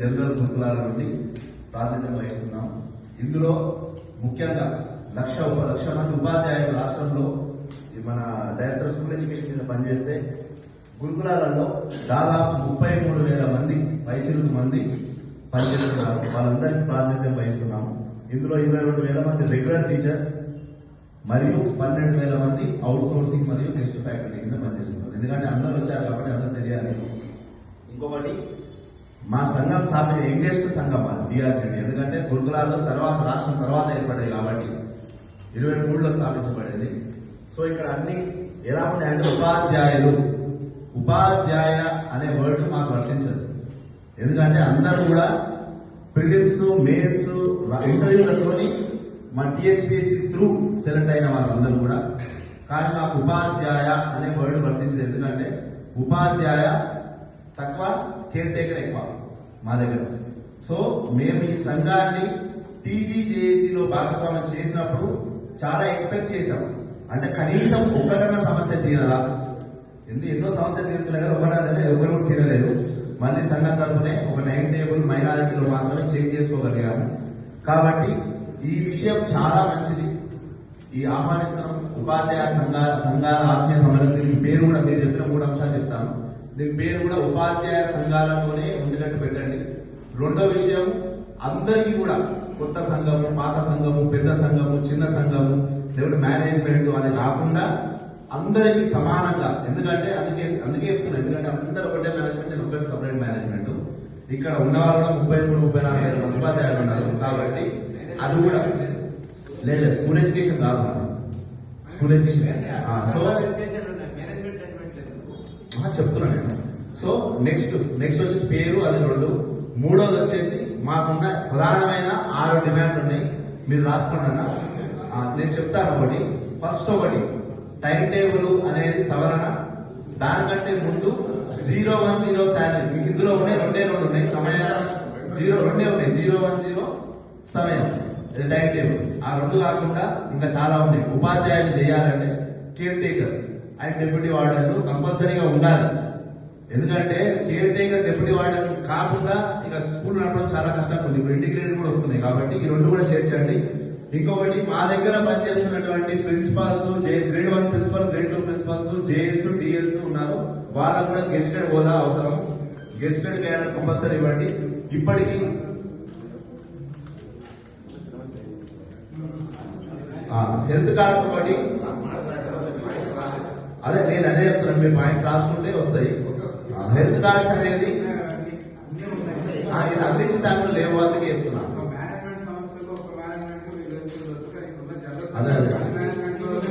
General గురుకులాల నుండి ప్రాతినిధ్యం వహిస్తున్నాం. ఇందులో ముఖ్యంగా లక్ష ఉప లక్ష మంది ఉపాధ్యాయులు రాష్ట్రంలో మన డైరెక్టర్ స్కూల్ ఎడ్యుకేషన్ మీద పనిచేస్తే గురుకులాలలో దాదాపు ముప్పై మూడు వేల మంది పైచిలుకు మంది పనిచేస్తున్నారు. వాళ్ళందరికీ ప్రాతినిధ్యం వహిస్తున్నాము ఇందులో ఇరవై రెండు వేల మంది రెగ్యులర్ టీచర్స్ మరియు పన్నెండు వేల మంది అవుట్ సోర్సింగ్ మరియు టెస్ట్ ఫ్యాకల్టీ కింద పనిచేస్తున్నారు. ఎందుకంటే అందరూ వచ్చారు కాబట్టి అందరూ తెలియాలి. ఇంకొకటి మా సంఘం స్థాపించిన యంగెస్ట్ సంఘం అది డిఆర్జీడీ. ఎందుకంటే గురుకులాల్లో తర్వాత రాష్ట్రం తర్వాత ఏర్పడాయి కాబట్టి ఇరవై మూడులో స్థాపించబడేది. సో ఇక్కడ అన్ని ఎలా ఉన్నాయంటే ఉపాధ్యాయులు. ఉపాధ్యాయ అనే వర్డ్ మాకు వర్తించదు. ఎందుకంటే అందరూ కూడా ప్రిలిమ్స్ మెయిన్స్ ఇంటర్వ్యూలతోని మా టీఎస్పీఎస్సీ త్రూ సెలెక్ట్ అయిన వాళ్ళందరూ కూడా. కానీ మాకు ఉపాధ్యాయ అనే వర్డ్ వర్తించదు. ఎందుకంటే ఉపాధ్యాయ తక్కువ కేర్ టేకర్ ఎక్కువ. మా దగ్గర. సో మేము ఈ సంఘాన్ని టీజీజేఏసీలో భాగస్వామ్యం చేసినప్పుడు చాలా ఎక్స్పెక్ట్ చేశాం. అంటే కనీసం ఒకటన్న సమస్య తీరదా? ఎందుకు ఎన్నో సమస్యలు తీరుతున్నాయి కదా ఒకటనే ఎవరు కూడా తీరలేదు మళ్ళీ సంఘం తరఫునే ఒక నైన్ టేబుల్ మైనారిటీలో మాత్రమే చేంజ్ చేసుకోగలిగాము. కాబట్టి ఈ విషయం చాలా మంచిది. ఈ ఆహ్వానిస్తున్నాం. ఉపాధ్యాయ సంఘాల సంఘాల ఆత్మీయ సమ్మేళనం పేరు కూడా మీరు చెప్పిన మూడు అంశాలు చెప్తాను దీని పేరు కూడా ఉపాధ్యాయ సంఘాలతోనే ఉండేటట్టు పెట్టండి. రెండో విషయం అందరికీ కూడా కొత్త సంఘము పాత సంఘము పెద్ద సంఘము చిన్న సంఘము లేకపోతే మేనేజ్మెంట్ అనేది కాకుండా అందరికీ సమానంగా. ఎందుకంటే అందుకే అందుకే చెప్తున్నా ఎందుకంటే అందరూ ఒకటే మేనేజ్మెంట్ ఒకటి సపరేట్ మేనేజ్మెంట్ ఇక్కడ ఉన్నవాళ్ళు కూడా ముప్పై మూడు ముప్పై నాలుగు ఉపాధ్యాయులు ఉన్నారు. కాబట్టి అది కూడా లేదు స్కూల్ ఎడ్యుకేషన్ కాదు. School education so management segment లేదు ఆ, చెప్తున్నా నేను సో నెక్స్ట్ నెక్స్ట్ వచ్చి పేరు అది రెండు. మూడోది వచ్చేసి మాకున్న ప్రధానమైన ఆరు డిమాండ్లు ఉన్నాయి మీరు రాసుకుంటున్నా నేను చెప్తాను ఒకటి. ఫస్ట్ ఒకటి టైం టేబుల్ అనేది సవరణ. దానికంటే ముందు జీరో వన్ జీరో శాలరీ. ఇందులో ఉన్నాయి రెండే రెండు ఉన్నాయి. సమయం జీరో రెండే ఉన్నాయి. జీరో వన్ జీరో సమయం. ఇది టైం టేబుల్. ఆ రెండు కాకుండా ఇంకా చాలా ఉన్నాయి. ఉపాధ్యాయులు చేయాలంటే కేర్ టేకర్ అండ్ డిప్యూటీ వార్డెన్లు కంపల్సరీగా ఉండాలి. ఎందుకంటే కేర్ టేకర్ డిప్యూటీ వార్డెన్ కాకుండా ఇక స్కూల్ నడపడం చాలా కష్టంగా ఉంది. ఇప్పుడు ఇంటిగ్రేటెడ్ కూడా వస్తున్నాయి. కాబట్టి ఈ రెండు కూడా చేర్చండి ఇంకొకటి మా దగ్గర పనిచేస్తున్నటువంటి principals grade one principal grade two principals JLs DLs ఉన్నారు. వాళ్ళకు కూడా గెస్టెడ్ హోదా అవసరం. గెస్టెడ్ క్యాడర్ కంపల్సరీ ఇవ్వండి. ఇప్పటికీ హెల్త్ కార్డు ఒకటి. అదే నేను అదే చెప్తున్నాను మీ పాయింట్స్ రాసుకుంటే వస్తాయి. హెల్త్ కార్డ్స్ అనేది ఆ, ఇది అందించిన దాంట్లో లేవు అందుకే చెప్తున్నాను. అదే.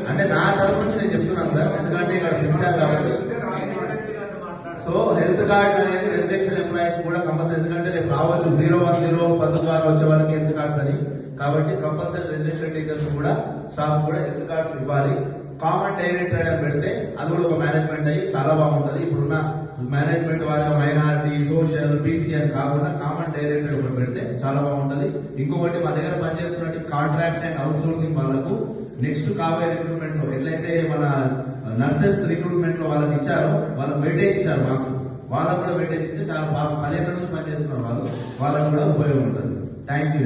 అంటే నా తరపు నుంచి నేను చెప్తున్నాను సార్. ఎందుకంటే ఇక్కడ ఫిక్సారు కాబట్టి. సో హెల్త్ కార్డ్ అనేది రెసిడెన్షియల్ ఎంప్లాయీస్ కూడా కంపల్సరీ ఎందుకంటే రేపు రావచ్చు. జీరో వన్ జీరో ద్వారా వచ్చే వాళ్ళకి హెల్త్ కార్డ్స్ అని. కాబట్టి కంపల్సరీ రెసిడెన్షియల్ టీచర్స్ కూడా స్టాఫ్ కూడా హెల్త్ కార్డ్స్ ఇవ్వాలి. కామన్ డైరెక్టర్ ట్రేడర్ పెడితే అది కూడా ఒక మేనేజ్మెంట్ అయ్యి చాలా బాగుంటది. ఇప్పుడున్న మేనేజ్మెంట్ వారి మైనారిటీ సోషల్ బీసీ అని కాకుండా కామన్ డైరెక్టర్ ఒకటి పెడితే చాలా బాగుంటది. ఇంకొకటి మా దగ్గర పనిచేస్తున్నట్టు కాంట్రాక్ట్ అండ్ అవుట్ సోర్సింగ్ వాళ్ళకు నెక్స్ట్ కాబోయే రిక్రూట్మెంట్లో ఎట్లయితే మన నర్సెస్ రిక్రూట్మెంట్లో వాళ్ళకి ఇచ్చారో వాళ్ళకి వెయిటేజ్ ఇచ్చారు మార్క్స్ వాళ్ళకు కూడా వెయిటేజ్ ఇస్తే చాలా బాగా పదిహేను నుంచి పనిచేస్తున్నారు వాళ్ళు. వాళ్ళకు కూడా ఉపయోగం ఉంటుంది. Thank you